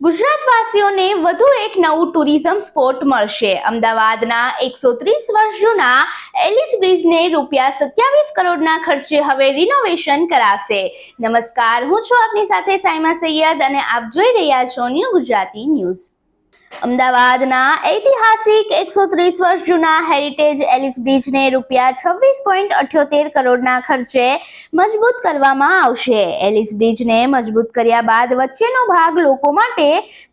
ગુજરાતવાસીઓને વધુ એક નવું ટુરિઝમ સ્પોટ મળશે. અમદાવાદના એકસો ત્રીસ વર્ષ જૂના એલિસ બ્રિજને રૂપિયા સત્યાવીસ કરોડના ખર્ચે હવે રિનોવેશન કરાશે. નમસ્કાર, હું છું આપની સાથે સાયમા સૈયદ અને આપ જોઈ રહ્યા છો ન્યૂ ગુજરાતી ન્યૂઝ. અમદાવાદના ઐતિહાસિક એકસો ત્રીસ વર્ષ જૂના હેરિટેજ એલિસ બ્રિજને રૂપિયા છવ્વીસ પોઈન્ટ અઠ્યોતેર કરોડના ખર્ચે મજબૂત કરવામાં આવશે. એલિસ બ્રિજને મજબૂત કર્યા બાદ વચ્ચેનો ભાગ લોકો માટે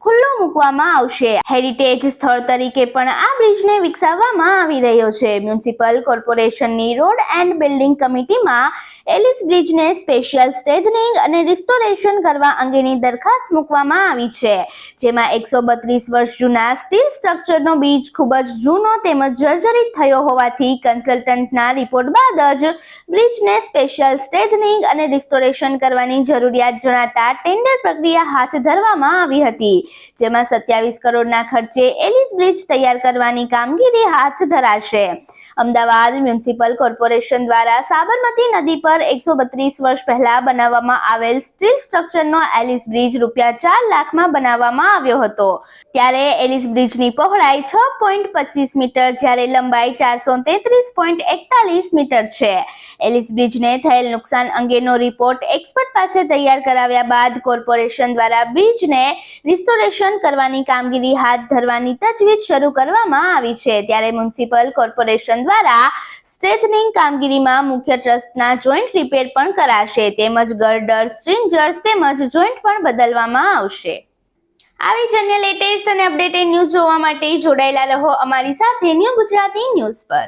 ખુલ્લો મૂકવામાં આવશે. હેરિટેજ સ્થળ તરીકે પણ આ બ્રિજને વિકસાવવામાં આવી રહ્યો છે. મ્યુનિસિપલ કોર્પોરેશનની રોડ એન્ડ બિલ્ડિંગ કમિટીમાં એલિસ બ્રિજને સ્પેશિયલ સ્ટ્રેથનિંગ અને રિસ્ટોરેશન કરવા અંગેની દરખાસ્ત મૂકવામાં આવી છે. જેમાં એકસો બત્રીસ વર્ષ જૂના સ્ટીલ સ્ટ્રક્ચરનો બીજ ખૂબ જ જૂનો તેમજ જર્જરિત થયો હોવાથી કન્સલ્ટન્ટના રિપોર્ટ બાદ જ બ્રિજને સ્પેશિયલ સ્ટ્રેથનિંગ અને રિસ્ટોરેશન કરવાની જરૂરિયાત જણાતા ટેન્ડર પ્રક્રિયા હાથ ધરવામાં આવી હતી. જેમાં સત્યાવીસ કરોડના ખર્ચે એલિસ બ્રિજ તૈયાર કરવાની કામગીરી હાથ ધરાશે. અમદાવાદ મ્યુનિસિપલ કોર્પોરેશન દ્વારા સાબરમતી નદી પર એકસો બત્રીસ વર્ષ પહેલા બનાવવામાં આવેલ સ્ટીલ સ્ટ્રક્ચરનો એલિસ બ્રિજ રૂપિયા ચાર લાખમાં બનાવવામાં આવ્યો હતો. ત્યારે એલિસ બ્રિજની પહોળાઈ છ પોઈન્ટ પચીસ મીટર, જ્યારે લંબાઈ ચારસો તેત્રીસ પોઈન્ટ એકતાલીસ મીટર છે. એલિસ બ્રિજને થયેલ નુકસાન અંગેનો રિપોર્ટ એક્સપર્ટ પાસે તૈયાર કરાવ્યા બાદ કોર્પોરેશન દ્વારા બ્રિજને રિસ્ટોરેશન કરવાની કામગીરી હાથ ધરવાની તજવીજ શરૂ કરવામાં આવી છે. ત્યારે મ્યુનિસિપલ કોર્પોરેશન દ્વારા સ્ટ્રેથનિંગ કામગીરીમાં મુખ્ય ટ્રસ્ટના જોઈન્ટ રિપેર પણ કરાશે, તેમજ ગર્ડર, સ્ટ્રિંજર્સ તેમજ જોઈન્ટ પણ બદલવામાં આવશે. આવી જ લેટેસ્ટ અને અપડેટેડ ન્યૂઝ જોવા માટે જોડાયેલા રહો અમારી સાથે ન્યૂ ગુજરાતી ન્યૂઝ પર.